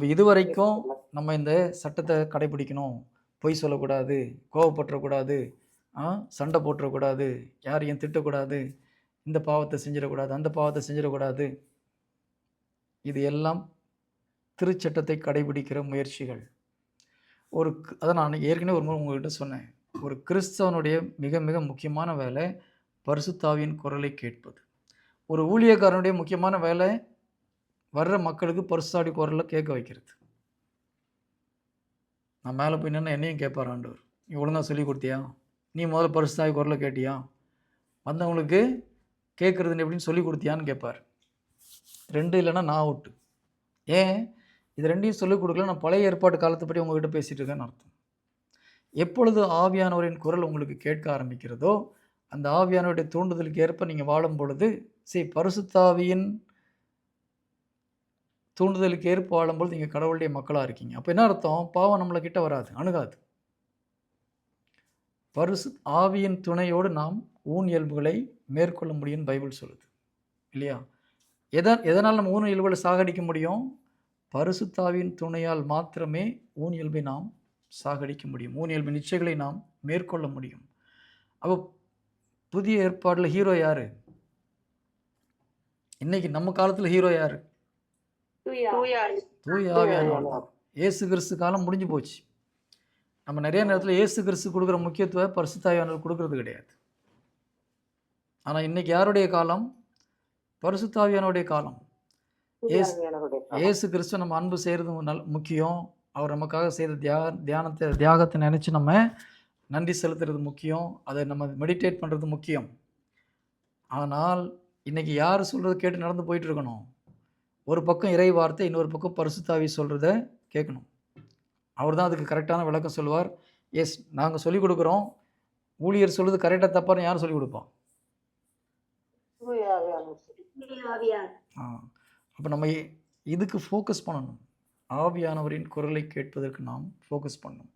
அப்போ இது வரைக்கும் நம்ம இந்த சட்டத்தை கடைபிடிக்கணும். பொய் சொல்லக்கூடாது கோவப்பட்டுறக்கூடாது சண்டை போட்டுறக்கூடாது யாரையும் திட்டக்கூடாது இந்த பாவத்தை செஞ்சிடக்கூடாது அந்த பாவத்தை செஞ்சிடக்கூடாது. இது எல்லாம் திருச்சட்டத்தை கடைபிடிக்கிற முயற்சிகள். ஒரு அதை நான் ஏற்கனவே ஒரு முறை உங்ககிட்ட சொன்னேன். ஒரு கிறிஸ்தவனுடைய மிக மிக முக்கியமான வேலை பரிசுத்தாவின் குரலை கேட்பது. ஒரு ஊழியக்காரனுடைய முக்கியமான வேலை வர்ற மக்களுக்கு பரிசுத்தாடி குரலில் கேட்க வைக்கிறது. நான் மேலே போய் நின்று என்னையும் கேட்பார் ஆண்டவர். நீ ஒழுங்காக சொல்லி கொடுத்தியா? நீ முதல்ல பரிசுத்தாவி குரலில் கேட்டியா? வந்தவங்களுக்கு கேட்குறது எப்படின்னு சொல்லி கொடுத்தியான்னு கேட்பார் ரெண்டு இல்லைன்னா நான் அவுட்டு ஏன்? இது ரெண்டையும் சொல்லிக் கொடுக்கல நான் பழைய ஏற்பாட்டு காலத்துப்படி உங்ககிட்ட பேசிகிட்டு இருக்கேன்னு அர்த்தம். எப்பொழுது ஆவியானவரின் குரல் உங்களுக்கு கேட்க ஆரம்பிக்கிறதோ அந்த ஆவியானவருடைய தூண்டுதலுக்கு ஏற்ப நீங்கள் வாழும் பொழுது சரி பரிசுத்தாவியின் தூண்டுதலுக்கு ஏற்ப வாழும்போது நீங்கள் கடவுளுடைய மக்களாக இருக்கீங்க. அப்போ என்ன அர்த்தம்? பாவம் நம்மளை கிட்ட வராது அணுகாது. பரிசு ஆவியின் துணையோடு நாம் ஊன் இயல்புகளை மேற்கொள்ள முடியும்னு பைபிள் சொல்லுது. இல்லையா? எத எதனால் நம்ம ஊன் இயல்புகளை சாகடிக்க முடியும்? பரிசுத்தாவின் துணையால் மாத்திரமே ஊன் இயல்பை நாம் சாகடிக்க முடியும். ஊன் இயல்பு நிச்சயங்களை நாம் மேற்கொள்ள முடியும். அப்போ புதிய ஏற்பாடில் ஹீரோ யார்? இன்றைக்கி நம்ம காலத்தில் ஹீரோ யார்? தூய. ஆவியானவர் தான் இயேசு கிறிஸ்து காலம் முடிஞ்சு போச்சு. நம்ம நிறைய நேரத்தில் இயேசு கிறிஸ்து கொடுக்குற முக்கியத்துவ பரிசுத்தாவியானவர் கொடுக்கறது கிடையாது. ஆனால் இன்னைக்கு யாருடைய காலம்? பரிசுத்தாவியானுடைய காலம். இயேசு இயேசு கிறிஸ்து நம்ம அன்பு செய்கிறது நல் முக்கியம். அவர் நமக்காக செய்த தியாக தியானத்தை தியாகத்தை நினச்சி நம்ம நன்றி செலுத்துறது முக்கியம். அதை நம்ம மெடிடேட் பண்ணுறது முக்கியம். ஆனால் இன்னைக்கு யார் சொல்கிறது கேட்டு நடந்து போயிட்டு இருக்கணும்? ஒரு பக்கம் இறை வார்த்தை இன்னொரு பக்கம் பரிசுத்தாவி சொல்கிறத கேட்கணும். அவர் தான் அதுக்கு கரெக்டான விளக்கம் சொல்லுவார். எஸ் நாங்கள் சொல்லிக் கொடுக்குறோம். ஊழியர் சொல்கிறது கரெக்டாக தப்பான்னு யார் சொல்லிக் கொடுப்போம் ஆ. அப்போ நம்ம இதுக்கு ஃபோக்கஸ் பண்ணணும். ஆவியானவரின் குரலை கேட்பதற்கு நாம் ஃபோக்கஸ் பண்ணணும்.